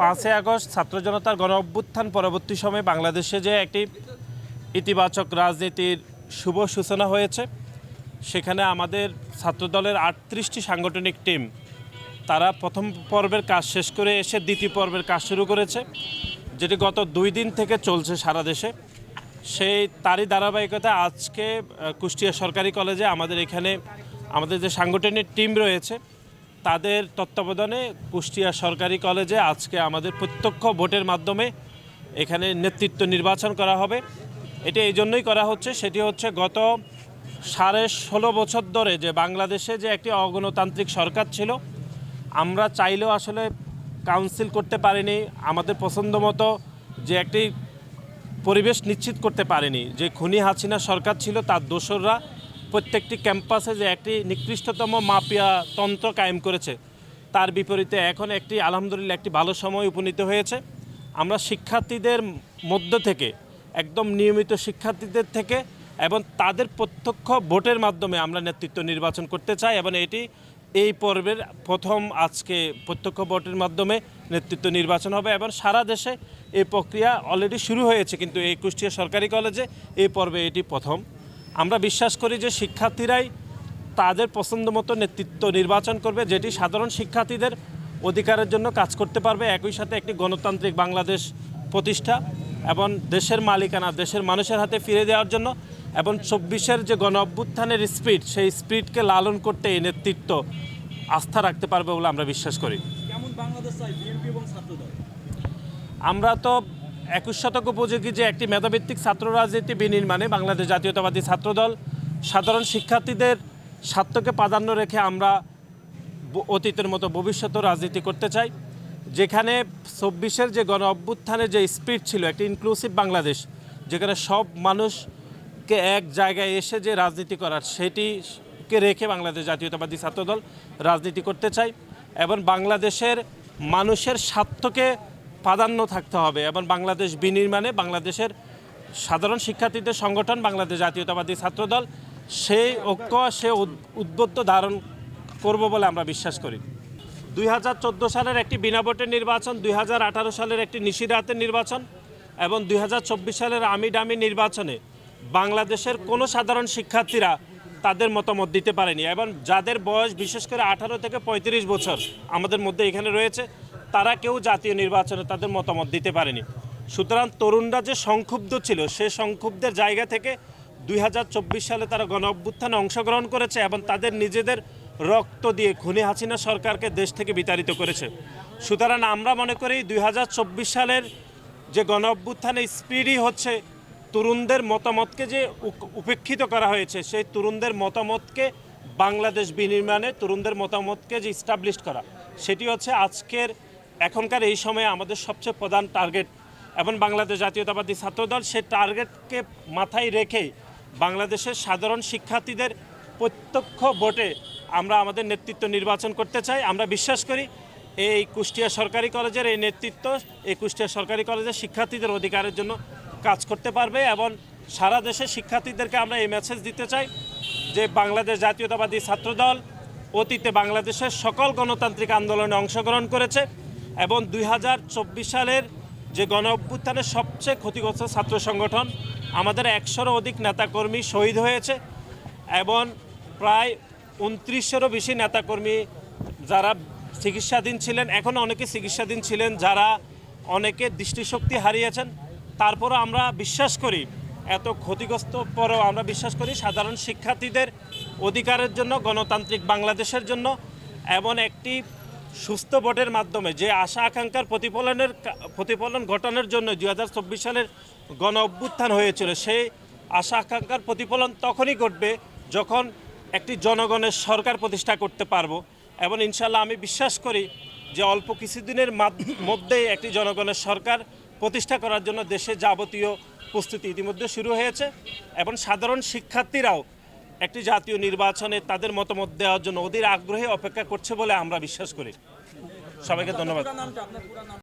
পাঁচই আগস্ট ছাত্র জনতার গণ অভ্যুত্থান পরবর্তী সময়ে বাংলাদেশে যে একটি ইতিবাচক রাজনীতির শুভ সূচনা হয়েছে, সেখানে আমাদের ছাত্রদলের আটত্রিশটি সাংগঠনিক টিম, তারা প্রথম পর্বের কাজ শেষ করে এসে দ্বিতীয় পর্বের কাজ শুরু করেছে, যেটি গত দুই দিন থেকে চলছে সারা দেশে। সেই তারই ধারাবাহিকতা আজকে কুষ্টিয়া সরকারি কলেজে আমাদের এখানে আমাদের যে সাংগঠনিক টিম রয়েছে তাদের তত্ত্বাবধানে কুষ্টিয়া সরকারি কলেজে আজকে আমাদের প্রত্যক্ষ ভোটের মাধ্যমে এখানে নেতৃত্ব নির্বাচন করা হবে। এটি এই জন্যই করা হচ্ছে, সেটি হচ্ছে গত সাড়ে ষোলো বছর ধরে যে বাংলাদেশে যে একটি অগণতান্ত্রিক সরকার ছিল, আমরা চাইলেও আসলে কাউন্সিল করতে পারিনি, আমাদের পছন্দ মতো যে একটি পরিবেশ নিশ্চিত করতে পারেনি। যে খুনি হাসিনা সরকার ছিল, তার দোসররা প্রত্যেকটি ক্যাম্পাসে যে একটি নিকৃষ্টতম মাপিয়া তন্ত্র কায়েম করেছে, তার বিপরীতে এখন একটি, আলহামদুলিল্লাহ, একটি ভালো সময় উপনীত হয়েছে। আমরা শিক্ষার্থীদের মধ্য থেকে, একদম নিয়মিত শিক্ষার্থীদের থেকে এবং তাদের প্রত্যক্ষ ভোটের মাধ্যমে আমরা নেতৃত্ব নির্বাচন করতে চাই এবং এটি এই পর্বের প্রথম আজকে প্রত্যক্ষ ভোটের মাধ্যমে নেতৃত্ব নির্বাচন হবে এবং সারা দেশে এই প্রক্রিয়া অলরেডি শুরু হয়েছে, কিন্তু এই কুষ্টিয়া সরকারি কলেজে এই পর্বে এটি প্রথম। আমরা বিশ্বাস করি যে শিক্ষার্থীরাই তাদের পছন্দ মতো নেতৃত্ব নির্বাচন করবে যেটি সাধারণ শিক্ষার্থীদের অধিকারের জন্য কাজ করতে পারবে। একই সাথে একটি গণতান্ত্রিক বাংলাদেশ প্রতিষ্ঠা এবং দেশের মালিকানা দেশের মানুষের হাতে ফিরে দেওয়ার জন্য এবং চব্বিশের যে গণ অভ্যুত্থানের স্পিড সেই স্পিডকে লালন করতে এই নেতৃত্ব আস্থা রাখতে পারবে বলে আমরা বিশ্বাস করি। আমরা তো একুশ শতক উপযোগী যে একটি মেধাভিত্তিক ছাত্র রাজনীতি বিনির্মাণে বাংলাদেশ জাতীয়তাবাদী ছাত্রদল সাধারণ শিক্ষার্থীদের স্বার্থকে প্রাধান্য রেখে আমরা অতীতের মতো ভবিষ্যতেও রাজনীতি করতে চাই। যেখানে চব্বিশের যে গণ অভ্যুত্থানের যে স্পিড ছিল, একটি ইনক্লুসিভ বাংলাদেশ, যেখানে সব মানুষকে এক জায়গায় এসে যে রাজনীতি করার, সেটিকে রেখে বাংলাদেশ জাতীয়তাবাদী ছাত্রদল রাজনীতি করতে চাই এবং বাংলাদেশের মানুষের স্বার্থকে প্রাধান্য থাকতে হবে এবং বাংলাদেশ বিনির্মাণে বাংলাদেশের সাধারণ শিক্ষার্থীদের সংগঠন, বাংলাদেশ জাতীয়তাবাদী ছাত্রদল সেই ঐক্য, সে উদ- উদ্বুদ্ধ ধারণ করব বলে আমরা বিশ্বাস করি। দুই হাজার চোদ্দ সালের একটি বিনা ভোটের নির্বাচন, দুই হাজার আঠারো সালের একটি নিষিরাতের নির্বাচন এবং দুই হাজার চব্বিশ সালের আমি ডামি নির্বাচনে বাংলাদেশের কোনো সাধারণ শিক্ষার্থীরা তাদের মতামত দিতে পারেনি এবং যাদের বয়স বিশেষ করে আঠারো থেকে পঁয়ত্রিশ বছর আমাদের মধ্যে এখানে রয়েছে তারা কেউ জাতীয় নির্বাচনে তাদের মতামত দিতে পারেনি। সুতরাং তরুণরা যে সংক্ষুব্ধ ছিল, সে সংক্ষুব্ধের জায়গা থেকে দুই হাজার চব্বিশ সালে তারা গণ অভ্যুত্থানে অংশগ্রহণ করেছে এবং তাদের নিজেদের রক্ত দিয়ে খুনি হাসিনা সরকারকে দেশ থেকে বিতাড়িত করেছে। সুতরাং আমরা মনে করি দুই হাজার চব্বিশ সালের যে গণ অভ্যুত্থানে স্পিডই হচ্ছে, তরুণদের মতামতকে যে উপেক্ষিত করা হয়েছে, সেই তরুণদের মতামতকে বাংলাদেশ বিনির্মাণে, তরুণদের মতামতকে যে স্টাবলিশ করা, সেটি হচ্ছে আজকের এখনকার এই সময়ে আমাদের সবচেয়ে প্রধান টার্গেট এবং বাংলাদেশ জাতীয়তাবাদী ছাত্রদল সে টার্গেটকে মাথায় রেখে বাংলাদেশের সাধারণ শিক্ষার্থীদের প্রত্যক্ষ ভোটে আমরা আমাদের নেতৃত্ব নির্বাচন করতে চাই। আমরা বিশ্বাস করি এই কুষ্টিয়া সরকারি কলেজের এই নেতৃত্ব এই কুষ্টিয়া সরকারি কলেজের শিক্ষার্থীদের অধিকারের জন্য কাজ করতে পারবে এবং সারা দেশের শিক্ষার্থীদেরকে আমরা এই মেসেজ দিতে চাই যে বাংলাদেশ জাতীয়তাবাদী ছাত্রদল অতীতে বাংলাদেশের সকল গণতান্ত্রিক আন্দোলনে অংশগ্রহণ করেছে। এবং দুই হাজার চব্বিশ সালের যে গণ অভ্যুত্থানের সবচেয়ে ক্ষতিগ্রস্ত ছাত্র সংগঠন, আমাদের একশোরও অধিক নেতাকর্মী শহীদ হয়েছে এবং প্রায় উনত্রিশশোরও বেশি নেতাকর্মী যারা চিকিৎসাধীন ছিলেন, এখন অনেকে চিকিৎসাধীন ছিলেন, যারা অনেকে দৃষ্টিশক্তি হারিয়েছেন। তারপরও আমরা বিশ্বাস করি, এত ক্ষতিগ্রস্ত পরেও আমরা বিশ্বাস করি সাধারণ শিক্ষার্থীদের অধিকারের জন্য, গণতান্ত্রিক বাংলাদেশের জন্য এমন একটি সুস্থ ভোটের মাধ্যমে যে আশা আকাঙ্ক্ষার প্রতিফলনের প্রতিফলন ঘটানোর জন্য দু হাজার চব্বিশ সালের গণ অভ্যুত্থান হয়েছিল, সেই আশা আকাঙ্ক্ষার প্রতিফলন তখনই ঘটবে যখন একটি জনগণের সরকার প্রতিষ্ঠা করতে পারব এবং ইনশাল্লাহ আমি বিশ্বাস করি যে অল্প কিছুদিনের মধ্যেই একটি জনগণের সরকার প্রতিষ্ঠা করার জন্য দেশে যাবতীয় প্রস্তুতি ইতিমধ্যে শুরু হয়েছে এবং সাধারণ শিক্ষার্থীরাও একটি জাতীয় নির্বাচনে তাদের মতামত দেওয়ার জন্য ওদের আগ্রহে অপেক্ষা করছে বলে আমরা বিশ্বাস করি। সবাইকে ধন্যবাদ।